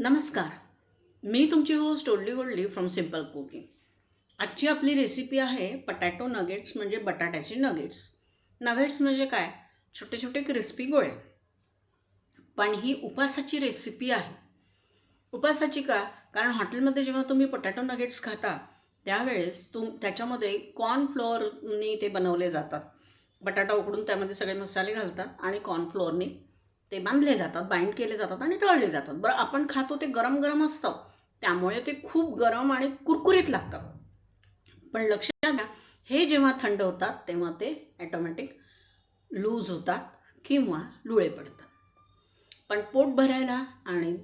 नमस्कार. मी तुमची host Oldie Goldie from simple cooking आजची आपली रेसिपी आहे पटॅटो नगेट्स म्हणजे बटाट्याचे नगेट्स नगेट्स म्हणजे काय? छोटे छोटे क्रिस्पी गोळे. पण ही उपासाची रेसिपी आहे. उपासाची का? कारण हॉटेलमध्ये जेव्हा तुम्ही पटॅटो नगेट्स खाता त्यावेळेस तुम त्याच्यामध्ये कॉर्नफ्लोअरनी ते बनवले जातात. बटाटा उकडून त्यामध्ये सगळे मसाले घालतात आणि कॉर्नफ्लोअरनी ते बांधले जातात बाइंड केले जातात आणि तळले जातात. बरं आपण खातो ते गरम गरम असतं. त्यामुळे ते खूप गरम आणि कुरकुरीत लागतं. पण लक्षात घ्या हे जेव्हा थंड होतात तेव्हा ते ॲटोमॅटिक लूज होतात किंवा लुळे पडतात. पण पोट भरायला आणि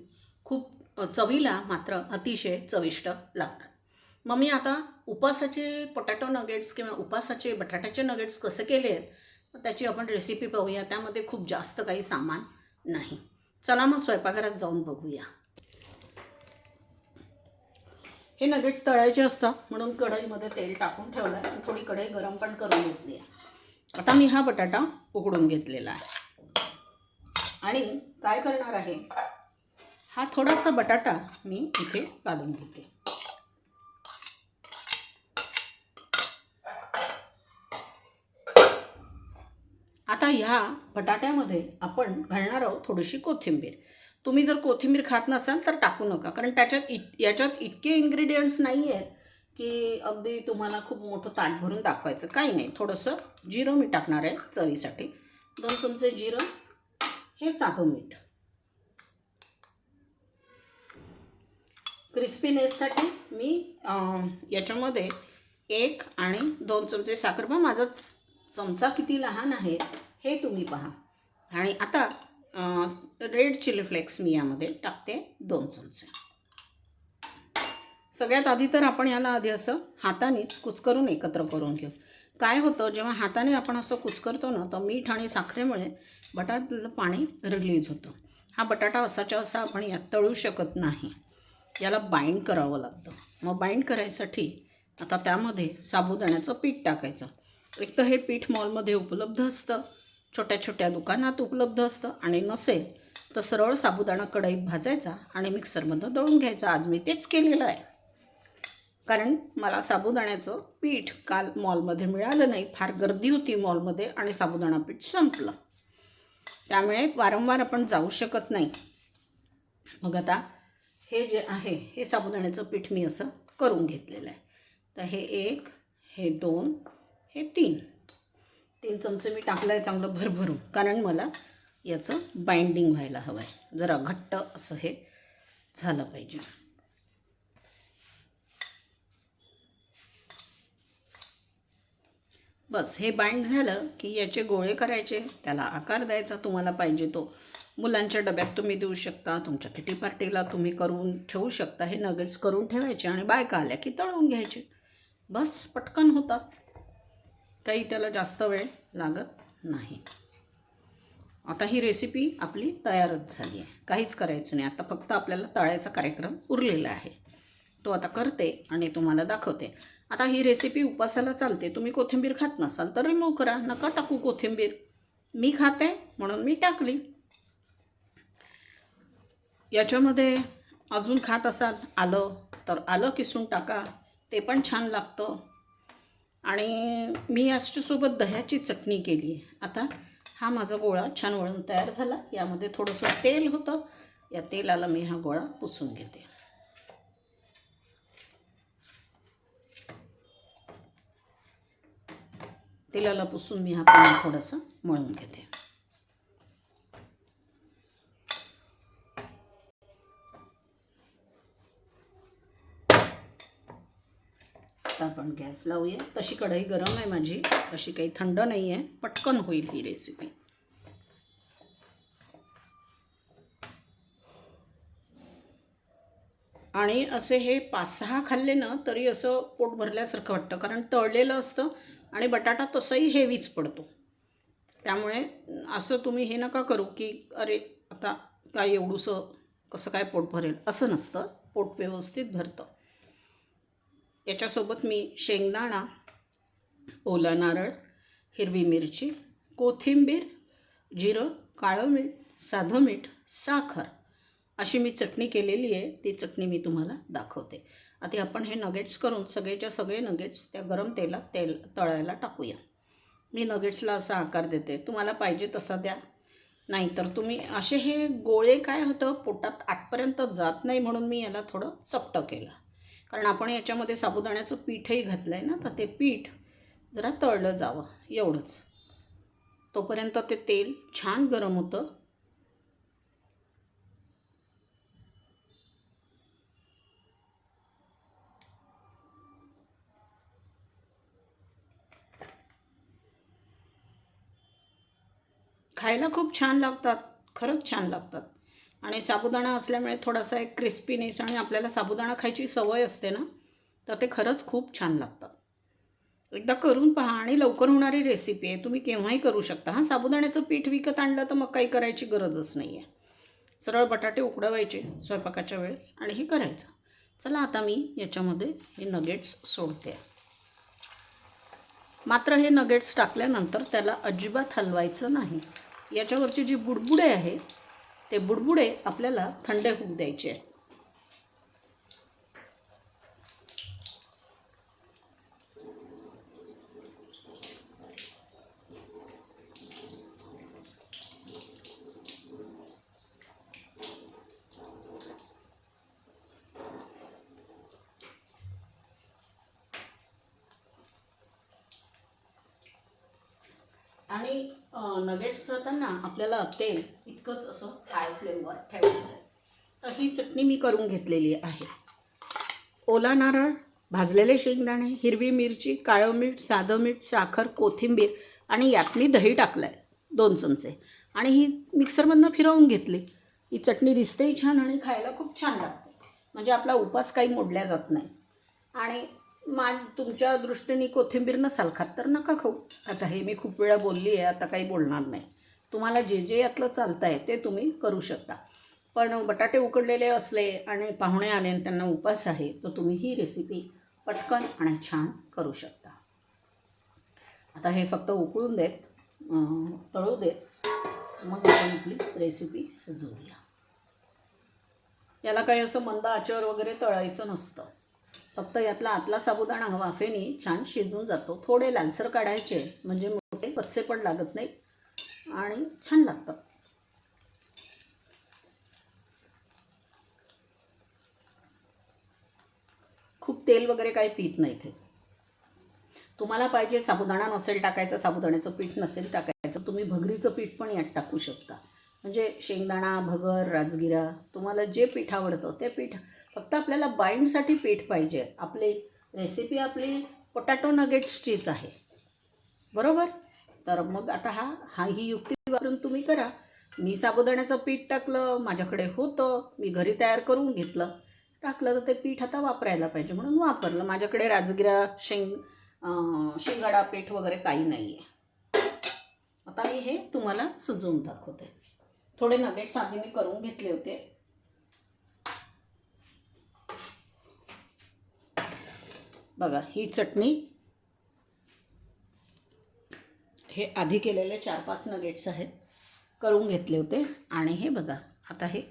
खूप चवीला मात्र अतिशय चविष्ट लागतात. मग मी आता उपासाचे पोटॅटो नगेट्स किंवा उपासाचे बटाट्याचे नगेट्स कसे केले आहेत त्याची आपण रेसिपी पाहूया. त्यामध्ये खूप जास्त काही सामान नाही. चला मग स्वयंपाकघरात जाऊन बघूया. हे नगेट्स तळायचे असतात म्हणून कढईमध्ये तेल टाकून ठेवलं आहे थोडी कढई गरम पण करून घेतली आहे. आता मी हा बटाटा उकडून घेतलेला आहे. आणि काय करणार आहे? हा थोडासा बटाटा मी इथे काढून घेते. आता ह्या बटाट्यामध्ये आपण घालणार आहोत थोडीशी कोथिंबीर. तुम्ही जर कोथिंबीर खात नसाल तर टाकू नका कारण त्याच्यात इत याच्यात इतके इन्ग्रेडियंट्स नाही आहेत की अगदी तुम्हाला खूप मोठं ताट भरून दाखवायचं. काही नाही थोडंसं जिरं मी टाकणार आहे चवीसाठी. दोन चमचे जिरं हे साधं मीठ. क्रिस्पीनेससाठी मी याच्यामध्ये एक आणि दोन चमचे साखर. माझाच चमचा किती लहान आहे हे तुम्ही पहा. आणि आता रेड चिली फ्लेक्स मी यामध्ये टाकते दोन चमचे. सगळ्यात आधी तर आपण याला आधी असं हातानेच कुचकरून एकत्र करून घेऊ. काय होतं जेव्हा हाताने आपण असं कुचकरतो ना तर मीठ आणि साखरेमुळे बटाट्यातलं पाणी रिलीज होतं. हा बटाटा असाच्या असा आपण यात तळू शकत नाही. याला बाइंड करावं लागतं. मग बाइंड करायसाठी आता त्यामध्ये साबुदाण्याचं पीठ टाकायचं. एक तर हे पीठ मॉलमध्ये उपलब्ध असतं छोट्या छोट्या दुकानात उपलब्ध असतं आणि नसेल तर सरळ साबुदाणा कढईत भाजायचा आणि मिक्सरमध्ये दळून घ्यायचा. आज मी तेच केलेलं आहे. कारण मला साबुदाण्याचं पीठ काल मॉलमध्ये मिळालं नाही फार गर्दी होती मॉलमध्ये आणि साबुदाणा पीठ संपलं. त्यामुळे वारंवार आपण जाऊ शकत नाही. मग आता हे जे आहे हे साबुदाण्याचं पीठ मी असं करून घेतलेलं आहे. तर हे एक हे दोन हे तीन. तीन चमचे मी टाकलं आहे चांगलं भरभरून. कारण मला याचं बाइंडिंग व्हायला हवं आहे जरा घट्ट असं हे झालं पाहिजे. बस हे बाइंड झालं की याचे गोळे करायचे त्याला आकार द्यायचा तुम्हाला पाहिजे तो. मुलांच्या डब्यात तुम्ही देऊ शकता तुमच्या किटी पार्टीला तुम्ही करून ठेवू शकता. हे नगेट्स करून ठेवायचे आणि बायका आल्या की तळून घ्यायचे. बस पटकन होतात. काही त्याला जास्त वेळ लागत नाही. आता ही रेसिपी आपली तयारच झाली आहे. काहीच करायचं नाही. आता फक्त आपल्याला तळायचा कार्यक्रम उरलेला आहे. तो आता करते आणि तुम्हाला दाखवते. आता ही रेसिपी उपासाला चालते. तुम्ही कोथिंबीर खात नसाल तर रिमूव्ह करा. नका टाकू कोथिंबीर. मी खाते म्हणून मी टाकली. याच्यामध्ये अजून खात असाल आलं तर आलं किसून टाका. ते पण छान लागतं. आणि मी याच्यासोबत दह्याची चटणी केली आहे. आता हा माझा गोळा छान वळून तयार झाला. यामध्ये थोडंसं तेल होतं. या तेलाला मी हा गोळा पुसून घेते. तेलाला पुसून मी हा पाणी थोडंसं मळून घेते. आता आपण गॅस लावूया. तशी कढई गरम आहे माझी. अशी काही थंड नाही आहे पटकन होईल ही रेसिपी आणि असे हे पाच सहा खाल्ले ना तरी असं पोट भरल्यासारखं वाटतं. कारण तळलेलं असतं आणि बटाटा तसाही हेवीच पडतो. त्यामुळे असं तुम्ही हे नका करू की अरे आता काय एवढूसं कसं काय पोट भरेल? असं नसतं. पोट व्यवस्थित भरतं. याच्यासोबत मी शेंगदाणा ओला नारळ हिरवी मिरची कोथिंबीर जिरं काळं मीठ साधं मीठ साखर अशी मी चटणी केलेली आहे. ती चटणी मी तुम्हाला दाखवते. आता आपण हे नगेट्स करून सगळेच्या सगळे नगेट्स त्या गरम तेलात तेल तळायला टाकूया. मी नगेट्सला असा आकार देते. तुम्हाला पाहिजे तसा द्या. नाहीतर तुम्ही असे हे गोळे काय होतं? पोटात आतपर्यंत जात नाही म्हणून मी याला थोडं चपटं केलं. कारण आपण याच्यामध्ये साबुदाण्याचं पीठही घातलं आहे ना तर ते पीठ जरा तळलं जावं एवढंच. तोपर्यंत ते तेल छान गरम होतं. खायला खूप छान लागतात खरंच छान लागतात. आणि साबुदाणा असल्यामुळे थोडासा एक क्रिस्पीनेस आणि आपल्याला साबुदाणा खायची सवय असते ना तर ते खरंच खूप छान लागतात. एकदा करून पहा आणि लवकर होणारी रेसिपी आहे तुम्ही केव्हाही करू शकता. हां साबुदाण्याचं पीठ विकत आणलं तर मग काही करायची गरजच नाही आहे सरळ बटाटे उकडवायचे स्वयंपाकाच्या वेळेस आणि हे करायचं. चला आता मी याच्यामध्ये हे नगेट्स सोडते. मात्र हे नगेट्स टाकल्यानंतर त्याला अजिबात हलवायचं नाही. याच्यावरची जी बुडबुडे आहे ते बुडबुडे आपल्याला थंड होऊ द्यायचे. आहेत आणि नगेट्स करताना आपल्याला तेल इतकंच असं हाय फ्लेमवर ठेवायचं. आहे तर ही चटणी मी करून घेतलेली आहे. ओला नारळ भाजलेले शेंगदाणे हिरवी मिरची काळं मीठ साधं मीठ साखर कोथिंबीर आणि यात मी दही टाकलं आहे दोन चमचे. आणि ही मिक्सरमधनं फिरवून घेतली. ही चटणी दिसतेही छान आणि खायला खूप छान लागते. म्हणजे आपला उपास काही मोडल्या जात नाही. आणि मा तुमच्या दृष्टीने कोथिंबीर नसाल खात तर नका खाऊ. आता हे मी खूप वेळा बोलली आहे आता काही बोलणार नाही. तुम्हाला जे जे यातलं चालतं आहे ते तुम्ही करू शकता. पण बटाटे उकडलेले असले आणि पाहुणे आले आणि त्यांना उपास आहे तर तुम्ही ही रेसिपी पटकन आणि छान करू शकता. आता हे फक्त उकळून देत तळू देत मग आपण आपली रेसिपी सजवूया. याला काही असं मंद आचार वगैरे तळायचं नसतं. फक्त यातला आतला साबुदाणा वाफेने छान शिजून जातो. थोडे लालसर काढायचे म्हणजे मग ते कच्चे पण लागत नाही आणि छान लागतं. खूप तेल वगैरे काही पीत नाही ते तुम्हाला पाहिजे साबुदाणा नसेल टाकायचा साबुदाण्याचं पीठ नसेल टाकायचं तुम्ही भगरीचं पीठ पण यात टाकू शकता. म्हणजे शेंगदाणा भगर राजगिरा तुम्हाला जे पीठ आवडतं ते पीठ फक्त आपल्याला बाइंडसाठी पीठ पाहिजे. आपली रेसिपी आपली पोटॅटो नगेट्सचीच आहे. बरोबर? तर मग आता हा हा ही युक्ती वापरून तुम्ही करा. मी साबुदाण्याचं पीठ टाकलं माझ्याकडे होतं. मी घरी तयार करून घेतलं. टाकलं तर ते पीठ आता वापरायला पाहिजे म्हणून वापरलं. माझ्याकडे राजगिरा शेंग शेंगाडा शिंगाडा पीठ वगैरे काही नाही आहे आता मी हे तुम्हाला सजवून दाखवते. थोडे नगेट्स आधी मी करून घेतले होते. बघा ही चटणी हे आधी केलेले चार पाच नगेट्स आहेत. करून घेतले होते. आणि हे बघा आता हे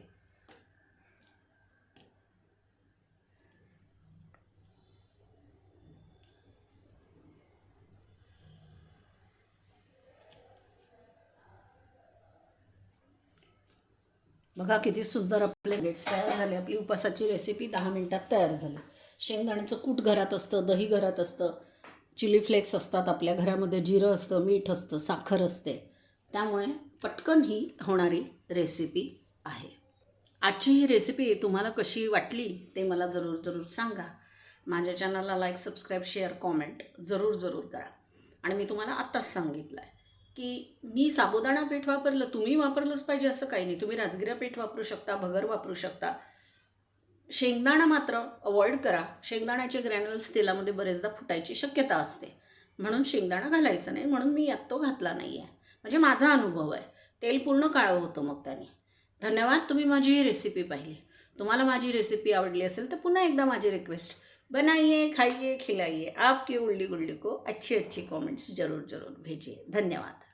बघा किती सुंदर आपले नगेट्स तयार झाले. आपली उपासाची रेसिपी दहा मिनटात तयार झाली. शेंगदाण्याचं कूट घरात असतं दही घरात असतं. चिली फ्लेक्स असतात आपल्या घरामध्ये जिरं असतं मीठ असतं साखर असते. त्यामुळे पटकन ही होणारी रेसिपी आहे. आजची ही रेसिपी तुम्हाला कशी वाटली ते मला जरूर जरूर सांगा. माझ्या चॅनलला लाईक सबस्क्राईब शेअर कॉमेंट जरूर जरूर करा. आणि मी तुम्हाला आत्ताच सांगितलं आहे की मी साबुदाणा पीठ वापरलं तुम्ही वापरलंच पाहिजे असं काही नाही. तुम्ही राजगिरा पीठ वापरू शकता भगर वापरू शकता. शेंगदाणा मात्र अवॉइड करा. शेंगदाण्याचे ग्रॅन्युल्स तेलामध्ये बरेचदा फुटायची शक्यता असते. म्हणून शेंगदाणा घालायचं नाही म्हणून मी यात तो घातला नाही आहे म्हणजे माझा अनुभव आहे. तेल पूर्ण काळं होतं मग त्याने. धन्यवाद तुम्ही माझी ही रेसिपी पाहिली. तुम्हाला माझी रेसिपी आवडली असेल तर पुन्हा एकदा माझी रिक्वेस्ट बनाइए खाइए खिलाइए आपकी उल्डी गुल्डी को अच्छी अच्छी कमेंट्स जरूर जरूर भेजिए धन्यवाद.